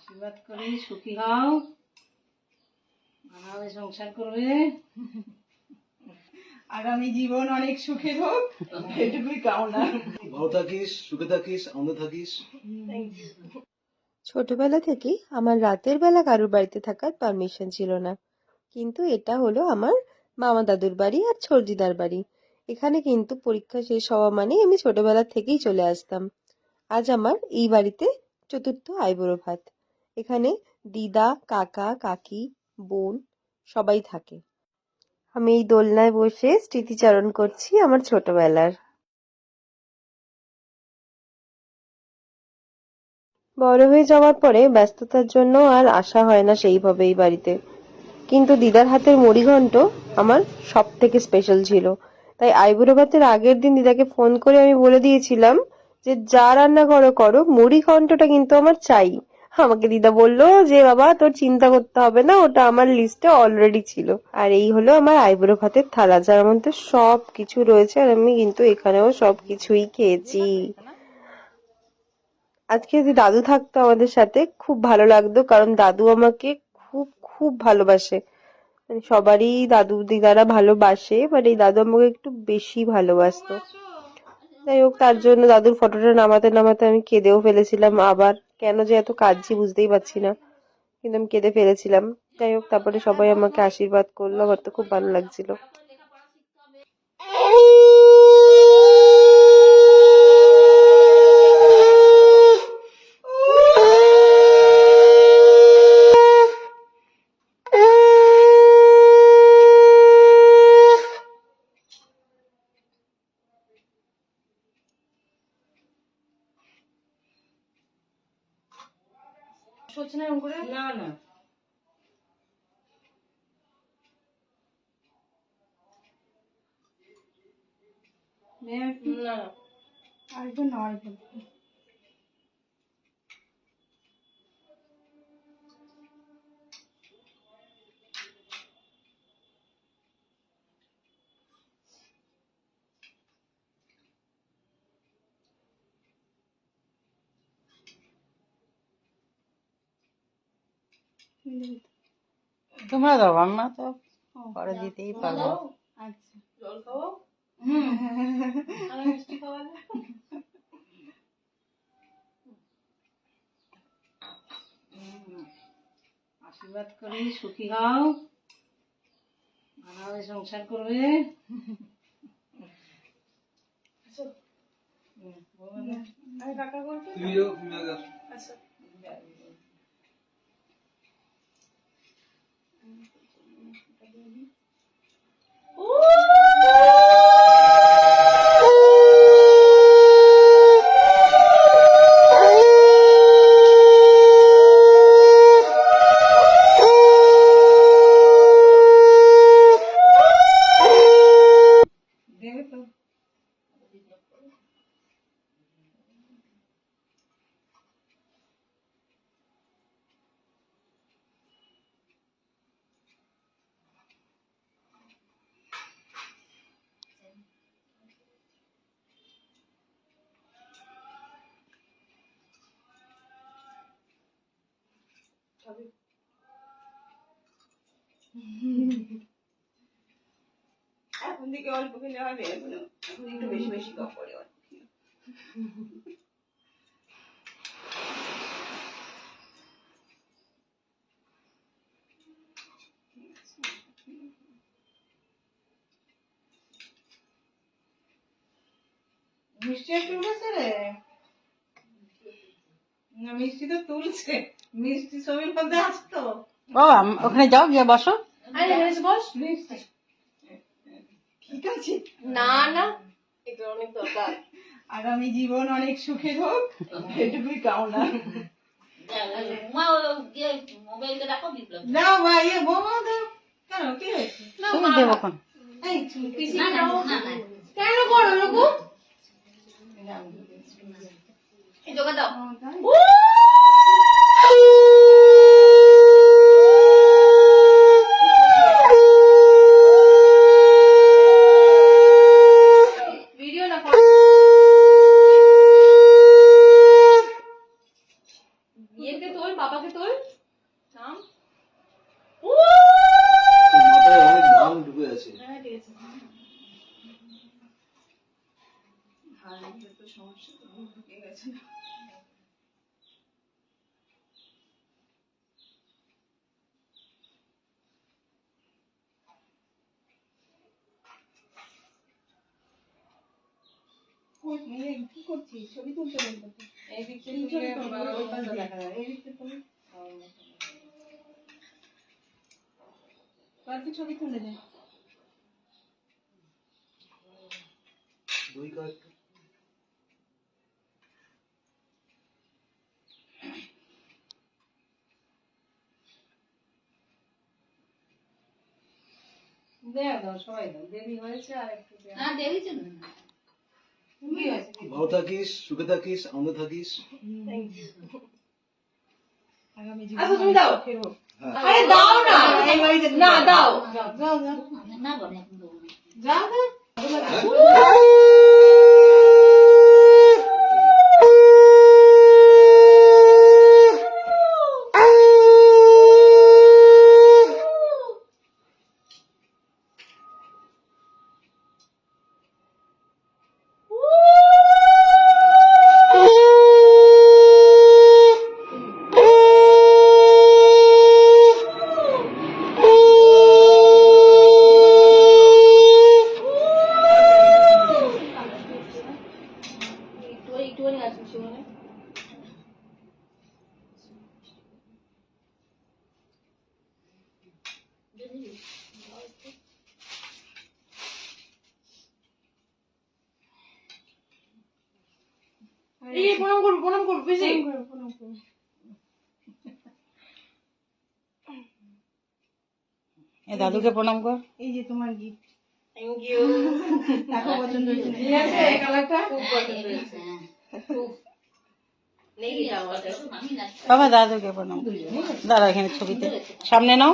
আশীর্বাদ করি সুখী হও। ভালোভাবে সংসার করবে। আগামী জীবন অনেক সুখের হোক। এটুকুই কামনা। ভালো থাকিস সুখে থাকিস আনন্দে থাকিস। ছোটবেলা থেকেই আমার রাতের বেলা কারোর বাড়িতে থাকার পারমিশন ছিল না। কিন্তু এটা হলো আমার মামা দাদুর বাড়ি আর ছর্দিদার বাড়ি। এখানে কিন্তু পরীক্ষা শেষ হওয়া মানেই আমি ছোটবেলা থেকেই চলে আসতাম। আজ আমার এই বাড়িতে চতুর্থ আইবুড়ো ভাত। এখানে দিদা, কাকা, কাকি, বোন সবাই থাকে। আমি এই দোলনায় বসে স্মৃতিচারণ করছি আমার ছোটবেলার। বড় হয়ে যাওয়ার পরে ব্যস্ততার জন্য আর আসা হয় না সেইভাবে এই বাড়িতে। কিন্তু দিদার হাতের মুড়িঘণ্ট আমার সব থেকে স্পেশাল ছিল। তাই আইবুড়ো ভাতের আগের দিন দিদাকে ফোন করে আমি বলে দিয়েছিলাম যে, যা রান্না করো করো। মুড়ি ঘন্টটা কিন্তু আমার চাই। আমাকে দিদা বলল যে, বাবা, তোর চিন্তা করতে হবে না, ওটা আমার লিস্টে অলরেডি ছিল। আর এই হলো আমার আইবুড়ো ভাতের থালা, যার মধ্যে সব কিছু রয়েছে, আর আমি কিন্তু এখানেও সব কিছুই খেয়েছি। আজকে যদি দাদু থাকতো আমাদের সাথে, খুব ভালো লাগতো, কারণ দাদু আমাকে খুব খুব ভালোবাসে। মানে সবারই দাদু দিদারা ভালোবাসে, বাট এই দাদু আমাকে একটু বেশি ভালোবাসতো। যাই হোক, তার জন্য দাদুর ফটোটা নামাতে নামাতে আমি কেঁদেও ফেলেছিলাম। আবার কেন যে এত কাঁদছি বুঝতেই পারছি না, কিন্তু আমি কেঁদে ফেলেছিলাম। যাই হোক, তারপরে সবাই আমাকে আশীর্বাদ করল, আমার তো খুব ভালো লাগছিল। সচ্ছে না এরকম করে? না না। না। আরেকবার না আরেকবার তোমরা দাও আমরা তো পরে দিতেই পারব আচ্ছা। জল খাব? হুম। মিষ্টি খাওয়ালে আশীর্বাদ করি সুখী হও। ভালোভাবে সংসার করবে। আচ্ছা। এখন থেকে অল্প খেলে হবে, এখন এখন একটু বেশি বেশি কম করে মিষ্টি একটু উঠেছে রে? না, মিষ্টি তো তুলছে। মিষ্টি ছবির মধ্যে আছে তো ও ওখানে যাও গিয়ে বসো। আরে এসে বস। মিষ্টি। ঠিক আছে। না না এটা অনেক দরকার। আগামী জীবন অনেক সুখের হোক এটুকুই কামনা। না বৌমা দাও। কেন কি হয়েছে? তুমি দেবো কোন করো এরকম এই জোগা দাও ভিডিও না করো একে তোল বাবাকে তোল নাম তোর মাথায় অনেক ঘাম ঢুকে গেছে কি করছিস? ছবি তুলতে বলব তো। এই দিক এই ছবি তুলবো, ওই পাশটা দেখা যায়। এই। ছবি তুলে দে দুই কয়েকটা দেয়া দাও সবাই দাও। দেরি হয়েছে আর একটু দেয়া। হ্যাঁ দেরি জন্য কি হয়েছে ভালো থাকিস সুখে থাকিস আনন্দ থাকিস। আচ্ছা তুমি দাও। হ্যাঁ। আরে দাও না। না দাও। না বলে যাও Woo! এই প্রণাম করব প্রণাম করব বেশি এ দাদুকে প্রণাম কর। এই যে তোমার গিফট থ্যাংক ইউ দেখো পছন্দ হয়েছে ঠিক আছে এই কালারটা খুব পছন্দ হয়েছে। নেই যাওয়া আমি না বাবা দাদুকে প্রণাম দাদা এখানে ছবিতে। সামনে নাও।